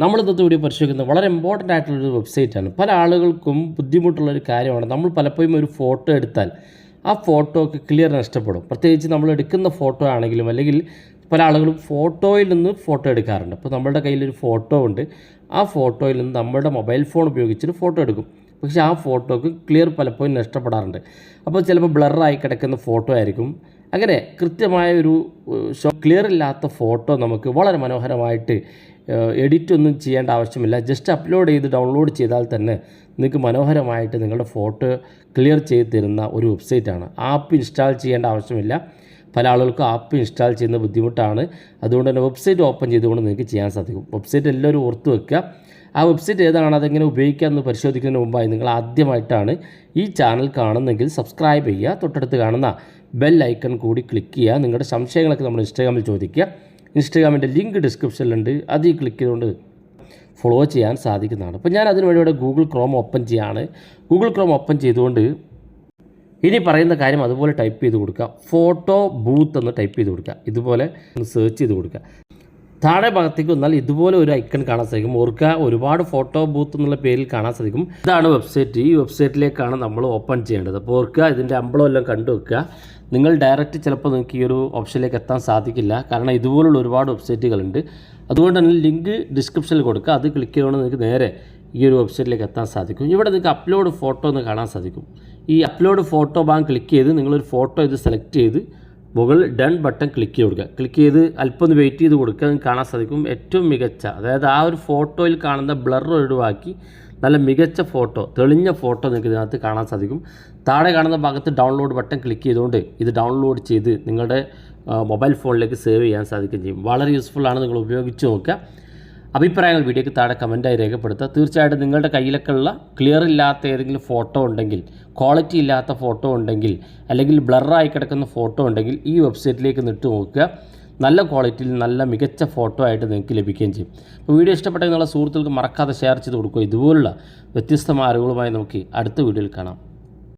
നമ്മൾ ഇന്നത്തെ വീഡിയോ പരിശോധിക്കുന്നത് വളരെ ഇമ്പോർട്ടന്റ് ആയിട്ടുള്ളൊരു വെബ്സൈറ്റാണ് പല ആളുകൾക്കും ബുദ്ധിമുട്ടുള്ളൊരു കാര്യമാണ്. നമ്മൾ പലപ്പോഴും ഒരു ഫോട്ടോ എടുത്താൽ ആ ഫോട്ടോക്ക് ക്ലിയർ നഷ്ടപ്പെടും. പ്രത്യേകിച്ച് നമ്മൾ എടുക്കുന്ന ഫോട്ടോ ആണെങ്കിലും അല്ലെങ്കിൽ പല ആളുകളും ഫോട്ടോയിൽ നിന്ന് ഫോട്ടോ എടുക്കാറുണ്ട്. അപ്പോൾ നമ്മുടെ കയ്യിലൊരു ഫോട്ടോ ഉണ്ട്. ആ ഫോട്ടോയിൽ നിന്ന് നമ്മുടെ മൊബൈൽ ഫോൺ ഉപയോഗിച്ചൊരു ഫോട്ടോ എടുക്കും. പക്ഷേ ആ ഫോട്ടോക്ക് ക്ലിയർ പലപ്പോഴും നഷ്ടപ്പെടാറുണ്ട്. അപ്പോൾ ചിലപ്പോൾ ബ്ലറായി കിടക്കുന്ന ഫോട്ടോ ആയിരിക്കും. അങ്ങനെ കൃത്യമായ ഒരു ക്ലിയർ ഇല്ലാത്ത ഫോട്ടോ നമുക്ക് വളരെ മനോഹരമായിട്ട് എഡിറ്റ് ഒന്നും ചെയ്യേണ്ട ആവശ്യമില്ല. ജസ്റ്റ് അപ്ലോഡ് ചെയ്ത് ഡൗൺലോഡ് ചെയ്താൽ തന്നെ നിങ്ങൾക്ക് മനോഹരമായിട്ട് നിങ്ങളുടെ ഫോട്ടോ ക്ലിയർ ചെയ്ത് തരുന്ന ഒരു വെബ്സൈറ്റാണ് ആപ്പ് ഇൻസ്റ്റാൾ ചെയ്യേണ്ട ആവശ്യമില്ല. പല ആളുകൾക്കും ആപ്പ് ഇൻസ്റ്റാൾ ചെയ്യുന്ന ബുദ്ധിമുട്ടാണ്. അതുകൊണ്ട് തന്നെ വെബ്സൈറ്റ് ഓപ്പൺ ചെയ്തുകൊണ്ട് നിങ്ങൾക്ക് ചെയ്യാൻ സാധിക്കും. വെബ്സൈറ്റ് എല്ലാവരും ഓർത്ത് വെക്കുക. ആ വെബ്സൈറ്റ് ഏതാണ് അതെങ്ങനെ ഉപയോഗിക്കാമെന്ന് പരിശോധിക്കുന്നതിന് മുമ്പായി നിങ്ങൾ ആദ്യമായിട്ടാണ് ഈ ചാനൽ കാണുന്നെങ്കിൽ സബ്സ്ക്രൈബ് ചെയ്യുക. തൊട്ടടുത്ത് കാണുന്ന ബെൽ ഐക്കൺ കൂടി ക്ലിക്ക് ചെയ്യുക. നിങ്ങളുടെ സംശയങ്ങളൊക്കെ നമ്മൾ ഇൻസ്റ്റാഗ്രാമിൽ ചോദിക്കുക. ഇൻസ്റ്റാഗ്രാമിന്റെ ലിങ്ക് ഡിസ്ക്രിപ്ഷനിലുണ്ട്. അതിൽ ക്ലിക്ക് ചെയ്തുകൊണ്ട് ഫോളോ ചെയ്യാൻ സാധിക്കുന്നതാണ്. അപ്പോൾ ഞാൻ അതിനുവേണ്ടി ഇവിടെ ഗൂഗിൾ ക്രോം ഓപ്പൺ ചെയ്യാണ്. ഗൂഗിൾ ക്രോം ഓപ്പൺ ചെയ്തുകൊണ്ട് ഇനി പറയുന്ന കാര്യം അതുപോലെ ടൈപ്പ് ചെയ്ത് കൊടുക്കുക. ഫോട്ടോ ബൂത്ത് എന്ന് ടൈപ്പ് ചെയ്ത് കൊടുക്കുക. ഇതുപോലെ സെർച്ച് ചെയ്ത് കൊടുക്കുക. താഴെ ഭാഗത്തേക്ക് വന്നാൽ ഇതുപോലെ ഒരു ഐക്കൺ കാണാൻ സാധിക്കും. ഓർക്ക ഒരുപാട് ഫോട്ടോ ബൂത്ത് എന്നുള്ള പേരിൽ കാണാൻ സാധിക്കും. ഇതാണ് വെബ്സൈറ്റ്. ഈ വെബ്സൈറ്റിലേക്കാണ് നമ്മൾ ഓപ്പൺ ചെയ്യേണ്ടത്. അപ്പോൾ ഓർക്കുക ഇതിന്റെ അമ്പളം എല്ലാം കണ്ടു വെക്കുക. നിങ്ങൾ ഡയറക്റ്റ് ചിലപ്പോൾ നിങ്ങൾക്ക് ഈ ഒരു ഓപ്ഷനിലേക്ക് എത്താൻ സാധിക്കില്ല. കാരണം ഇതുപോലുള്ള ഒരുപാട് വെബ്സൈറ്റുകളുണ്ട്. അതുകൊണ്ട് തന്നെ ലിങ്ക് ഡിസ്ക്രിപ്ഷനിൽ കൊടുക്കുക. അത് ക്ലിക്ക് ചെയ്തുകൊണ്ട് നിങ്ങൾക്ക് നേരെ ഈ ഒരു വെബ്സൈറ്റിലേക്ക് എത്താൻ സാധിക്കും. ഇവിടെ നിങ്ങൾക്ക് അപ്ലോഡ് ഫോട്ടോ എന്ന് കാണാൻ സാധിക്കും. ഈ അപ്ലോഡ് ഫോട്ടോ ബാങ്ക് ക്ലിക്ക് ചെയ്ത് നിങ്ങളൊരു ഫോട്ടോ ഇത് സെലക്ട് ചെയ്ത് മുകളിൽ ഡൺ ബട്ടൺ ക്ലിക്ക് ചെയ്ത് കൊടുക്കുക ക്ലിക്ക് ചെയ്ത് അല്പം ഒന്ന് വെയിറ്റ് ചെയ്ത് കൊടുക്കുക. കാണാൻ സാധിക്കും ഏറ്റവും മികച്ച അതായത് ആ ഒരു ഫോട്ടോയിൽ കാണുന്ന ബ്ലർ ഒഴിവാക്കി നല്ല മികച്ച ഫോട്ടോ തെളിഞ്ഞ ഫോട്ടോ നിങ്ങൾക്ക് ഇതിനകത്ത് കാണാൻ സാധിക്കും. താഴെ കാണുന്ന ഭാഗത്ത് ഡൗൺലോഡ് ബട്ടൺ ക്ലിക്ക് ചെയ്തുകൊണ്ട് ഇത് ഡൗൺലോഡ് ചെയ്ത് നിങ്ങളുടെ മൊബൈൽ ഫോണിലേക്ക് സേവ് ചെയ്യാൻ സാധിക്കുകയും ചെയ്യും. വളരെ യൂസ്ഫുള്ളാണ് നിങ്ങൾ ഉപയോഗിച്ച് നോക്കുക. അഭിപ്രായങ്ങൾ വീഡിയോക്ക് താഴെ കമന്റായി രേഖപ്പെടുത്തുക. തീർച്ചയായിട്ടും നിങ്ങളുടെ കയ്യിലൊക്കെ ഉള്ള ക്ലിയർ ഇല്ലാത്ത ഏതെങ്കിലും ഫോട്ടോ ഉണ്ടെങ്കിൽ ക്വാളിറ്റി ഇല്ലാത്ത ഫോട്ടോ ഉണ്ടെങ്കിൽ അല്ലെങ്കിൽ ബ്ലറായി കിടക്കുന്ന ഫോട്ടോ ഉണ്ടെങ്കിൽ ഈ വെബ്സൈറ്റിലേക്ക് നിട്ട് നോക്കുക. നല്ല ക്വാളിറ്റിയിൽ നല്ല മികച്ച ഫോട്ടോ ആയിട്ട് നിങ്ങൾക്ക് ലഭിക്കുകയും ചെയ്യും. അപ്പോൾ വീഡിയോ ഇഷ്ടപ്പെട്ടെങ്കിൽ നിങ്ങളുടെ സുഹൃത്തുക്കൾക്ക് മറക്കാതെ ഷെയർ ചെയ്ത് കൊടുക്കുക. ഇതുപോലുള്ള വ്യത്യസ്തമായ അറിവുകളുമായി നമുക്ക് അടുത്ത വീഡിയോയിൽ കാണാം.